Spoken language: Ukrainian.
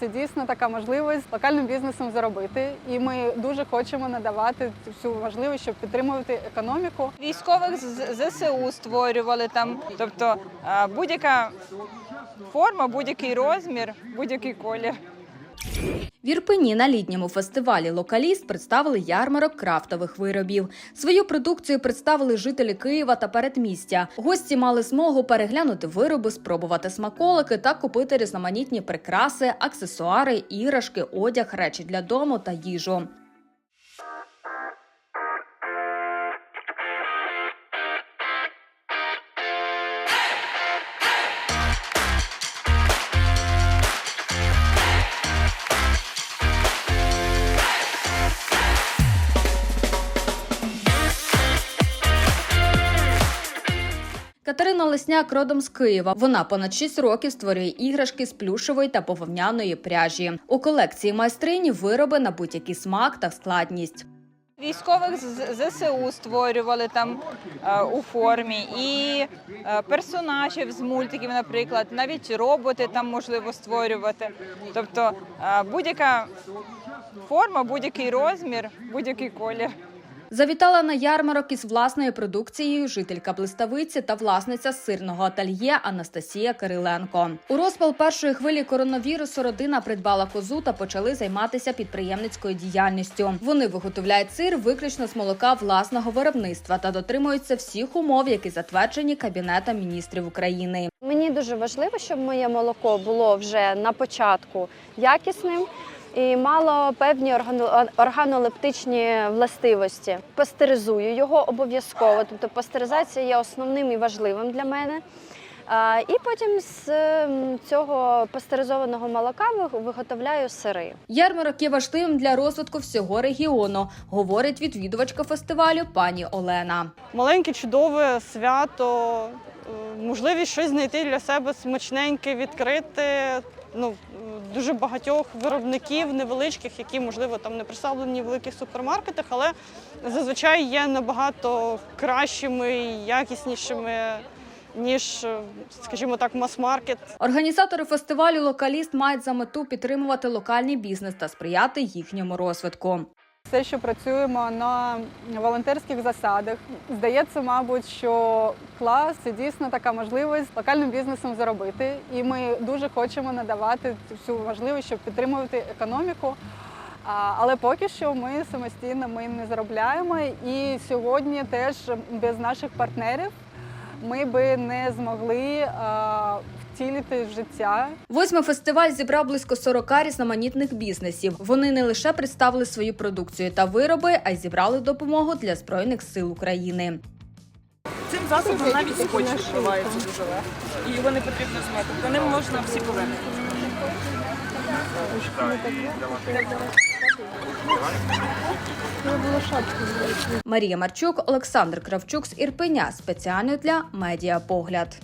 це дійсно така можливість локальним бізнесом заробити. І ми дуже хочемо надавати цю можливість, щоб підтримувати економіку. Військових з ЗСУ створювали там, тобто будь-яка форма, будь-який розмір, будь-який колір. В Ірпені на літньому фестивалі Локаліст представили ярмарок крафтових виробів. Свою продукцію представили жителі Києва та передмістя. Гості мали змогу переглянути вироби, спробувати смаколики та купити різноманітні прикраси, аксесуари, іграшки, одяг, речі для дому та їжу. Катерина Лесняк родом з Києва. Вона понад 6 років створює іграшки з плюшевої та бавовняної пряжі. У колекції майстрині вироби на будь-який смак та складність. Військових з ЗСУ створювали там е, у формі, і е, персонажів з мультиків, наприклад, навіть роботи там можливо створювати. Тобто е, будь-яка форма, будь-який розмір, будь-який колір. Завітала на ярмарок із власною продукцією жителька Блиставиці та власниця сирного ательє Анастасія Кириленко. У розпал першої хвилі коронавірусу родина придбала козу та почали займатися підприємницькою діяльністю. Вони виготовляють сир виключно з молока власного виробництва та дотримуються всіх умов, які затверджені Кабінетом міністрів України. Мені дуже важливо, щоб моє молоко було вже на початку якісним і мало певні органолептичні властивості. Пастеризую його обов'язково, тобто пастеризація є основним і важливим для мене. І потім з ем, цього пастеризованого молока виготовляю сири. Ярмарок є важливим для розвитку всього регіону, говорить відвідувачка фестивалю пані Олена. маленьке чудове свято, можливість щось знайти для себе смачненьке, відкрити. Ну, дуже багатьох виробників невеличких, які, можливо, там не представлені в великих супермаркетах, але зазвичай є набагато кращими і якіснішими, ніж, скажімо так, мас-маркет. Організатори фестивалю Локаліст мають за мету підтримувати локальний бізнес та сприяти їхньому розвитку. Все, що працюємо на волонтерських засадах, здається, мабуть, що клас це дійсно така можливість локальним бізнесом заробити. І ми дуже хочемо надавати цю можливість, щоб підтримувати економіку. Але поки що ми самостійно ми не заробляємо. І сьогодні теж без наших партнерів ми би не змогли втілити в життя Восьмий фестиваль зібрав близько 40 різноманітних бізнесів. Вони не лише представили свою продукцію та вироби, а й зібрали допомогу для збройних сил України. Цим засобом навіть скотч відкривається дуже легко. І його не потрібно зняти. По ним можна всі повернути. Марія Марчук, Олександр Кравчук з Ірпеня спеціально для медіапогляд.